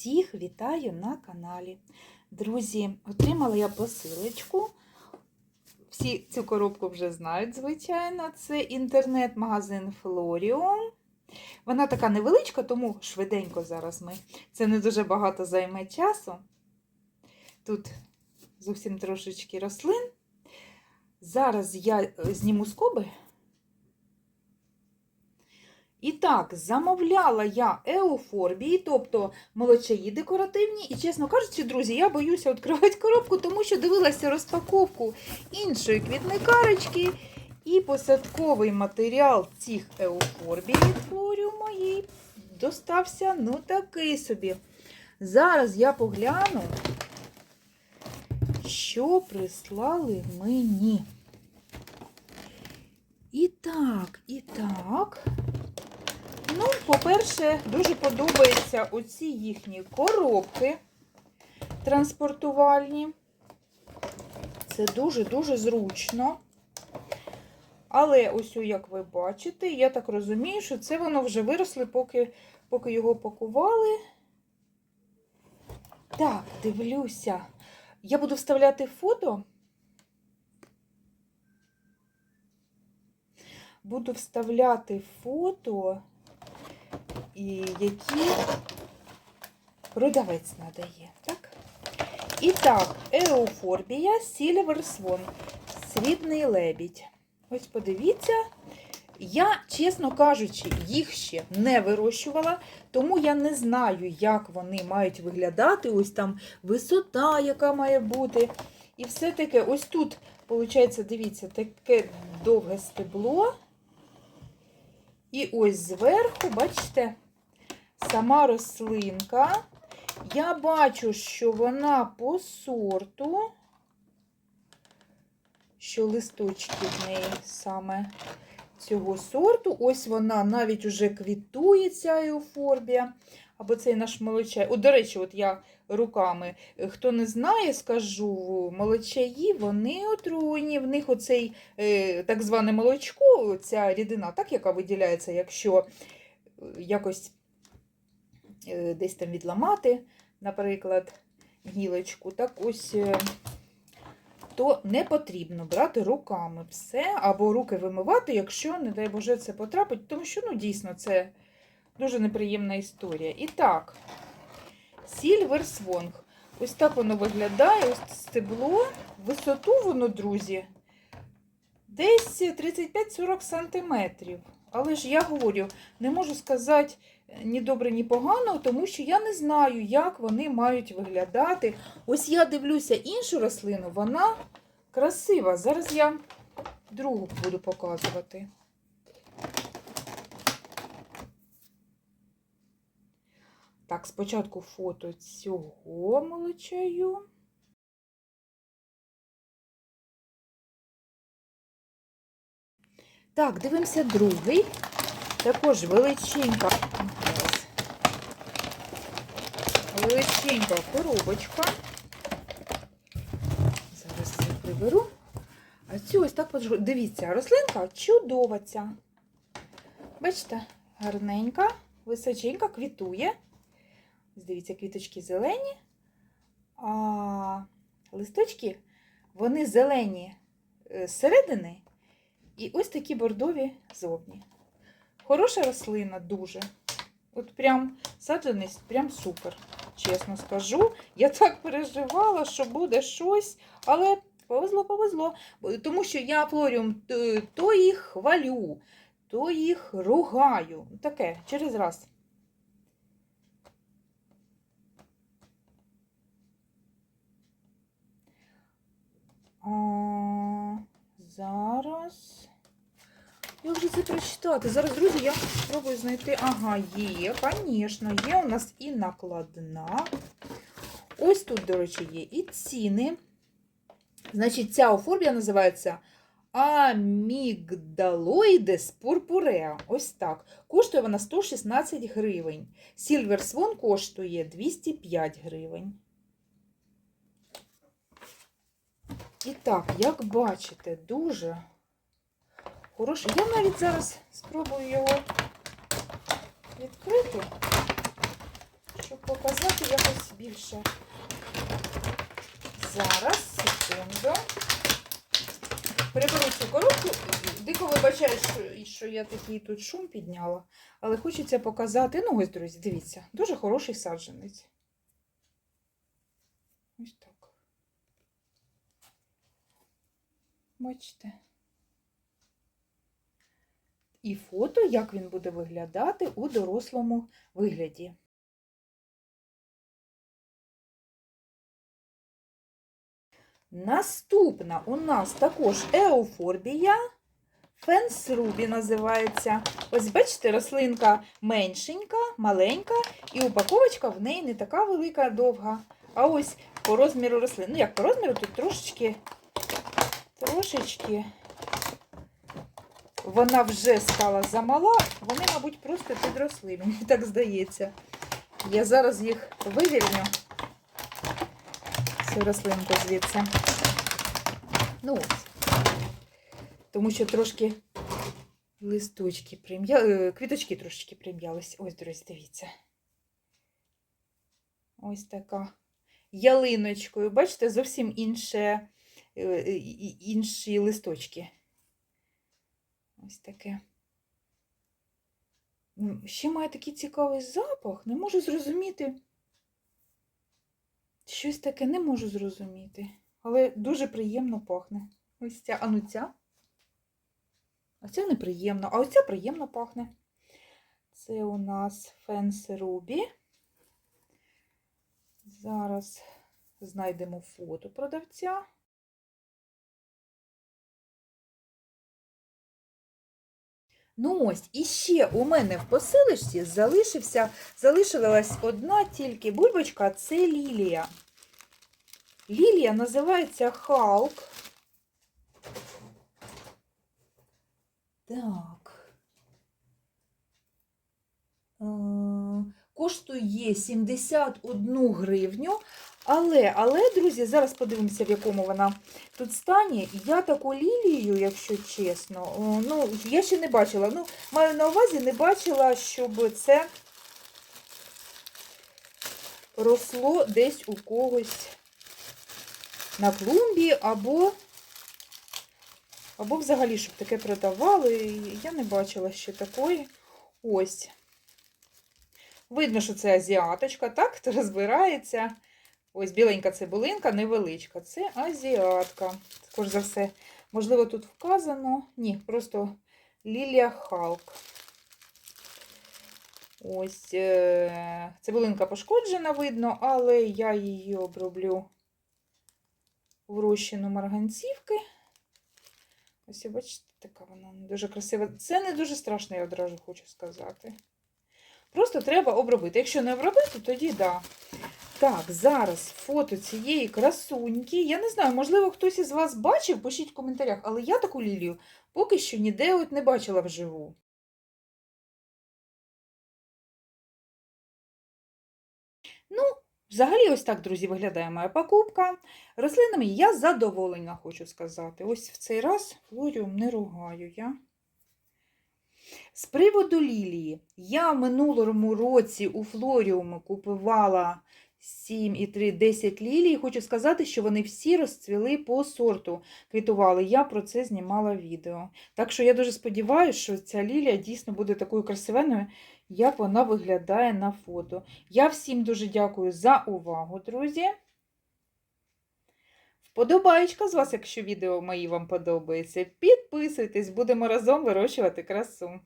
Всіх вітаю на каналі. Друзі, отримала я посилочку. Всі цю коробку вже знають, звичайно. Це інтернет-магазин Florium. Вона така невеличка, тому швиденько зараз ми. Це не дуже багато займе часу. Тут зовсім трошечки рослин. Зараз я е, зніму скоби. І так, замовляла я еуфорбії, тобто молочаї декоративні. І, чесно кажучи, друзі, я боюся відкривати коробку, тому що дивилася розпаковку іншої квітникарочки. І посадковий матеріал цих еуфорбій від флоріума їй достався ну такий собі. Зараз я погляну, що прислали мені. І так, і так. Ну, по-перше, дуже подобаються оці їхні коробки транспортувальні. Це дуже-дуже зручно. Але ось, як ви бачите, я так розумію, що це воно вже виросли, поки, поки його пакували. Так, дивлюся. Я буду вставляти фото. Буду вставляти фото, і які продавець надає. Так? І так, еуфорбія Silver Swan, срібний лебідь. Ось подивіться. Я, чесно кажучи, їх ще не вирощувала, тому я не знаю, як вони мають виглядати. Ось там висота, яка має бути. І все таке, ось тут, виходить, дивіться, таке довге стебло. І ось зверху, бачите, сама рослинка. Я бачу, що вона по сорту, що листочки в неї саме цього сорту. Ось вона навіть уже квітує ця еуфорбія. Або цей наш молочай. О, до речі, от я руками. Хто не знає, скажу, молочаї, вони отруйні. В них оцей е, так зване молочко, ця рідина, так, яка виділяється, якщо якось десь там відламати, наприклад, гілочку, так ось. Е, то не потрібно брати руками все, або руки вимивати, якщо, не дай Боже, це потрапить, тому що, ну, дійсно, це дуже неприємна історія. І так, Silver Swan. Ось так воно виглядає, ось стебло. Висоту воно, друзі, десь 35-40 см. Але ж я говорю, не можу сказати ні добре, ні погано, тому що я не знаю, як вони мають виглядати. Ось я дивлюся іншу рослину, вона красива. Зараз я другу буду показувати. Так, спочатку фото цього молочаю. Так, дивимося другий. Також величенька. Величенька коробочка. Зараз я приберу. А цю ось так. Дивіться, рослинка чудова ця. Бачите, гарненька, височенька, квітує. Дивіться, квіточки зелені, а листочки, вони зелені зсередини і ось такі бордові зовні. Хороша рослина дуже. От прям саджаність прям супер, чесно скажу. Я так переживала, що буде щось, але повезло, повезло. Тому що я флоріум то їх хвалю, то їх ругаю. Таке, через раз. Зараз. Я вже це прочитати. Зараз, друзі, я спробую знайти. Ага, є, звісно, є у нас і накладна. Ось тут, до речі, є і ціни. Значить, ця оформія називається Амігдалоїдес пурпуреа. Ось так. Коштує вона 116 гривень. Silver Swan коштує 205 гривень. І так, як бачите, дуже хороший. Я навіть зараз спробую його відкрити, щоб показати якось більше. Зараз, секунду. Приберу цю коробку. Дико вибачаю, що, що я такий тут шум підняла. Але хочеться показати. Ну, ось, друзі, дивіться, дуже хороший саджанець. Ось так. Бачите. І фото, як він буде виглядати у дорослому вигляді. Наступна у нас також еуфорбія. Фенс Рубі називається. Ось бачите, рослинка меншенька, маленька, і упаковочка в неї не така велика, довга. А ось по розміру рослин. Ну, як по розміру, тут трошечки, трошечки вона вже стала замала, вони, мабуть, просто підросли, мені так здається. Я зараз їх вивільню, цю рослинку звідси. Ну ось. Тому що трошки листочки прим'я... е, квіточки трошечки прим'ялись. Ось, друзі, дивіться. Ось така ялиночкою. Бачите, зовсім інше, е, інші листочки. Ось таке. Ще має такий цікавий запах. Не можу зрозуміти. Щось таке не можу зрозуміти. Але дуже приємно пахне. Ось ця, а ну ця. А ця неприємно, а ось ця приємно пахне. Це у нас Фенс Рубі. Зараз знайдемо фото продавця. Ну ось, і ще у мене в посилочці залишився, залишилась одна тільки бульбочка, це лілія. Лілія називається Халк. Так. Е, Коштує 71 гривню. Але, але, друзі, зараз подивимося, в якому вона тут стані. Я таку лілію, якщо чесно, ну, я ще не бачила. Ну, маю на увазі, не бачила, щоб це росло десь у когось на клумбі, або, або взагалі, щоб таке продавали. Я не бачила ще такої. Ось. Видно, що це азіаточка, так? Хто розбирається. Ось біленька цибулинка, невеличка. Це азіатка. Також за все. Можливо, тут вказано. Ні, просто Лілія Халк. Ось е- цибулинка пошкоджена, видно, але я її оброблю в розчину марганцівки. Ось, бачите, така вона не дуже красива. Це не дуже страшно, я одразу хочу сказати. Просто треба обробити. Якщо не обробити, тоді. Да. Так, зараз фото цієї красуньки. Я не знаю, можливо, хтось із вас бачив, пишіть в коментарях, але я таку лілію поки що ніде от не бачила вживу. Ну, взагалі, ось так, друзі, виглядає моя покупка. Рослинами я задоволена, хочу сказати. Ось в цей раз флоріум не ругаю я. З приводу лілії, я в минулому році у флоріуму купувала 7,3 10 лілій. Хочу сказати, що вони всі розцвіли по сорту, квітували. Я про це знімала відео. Так що я дуже сподіваюся, що ця лілія дійсно буде такою красивенною, як вона виглядає на фото. Я всім дуже дякую за увагу, друзі. Вподобаєчка з вас, якщо відео мої вам подобається. Підписуйтесь, будемо разом вирощувати красу.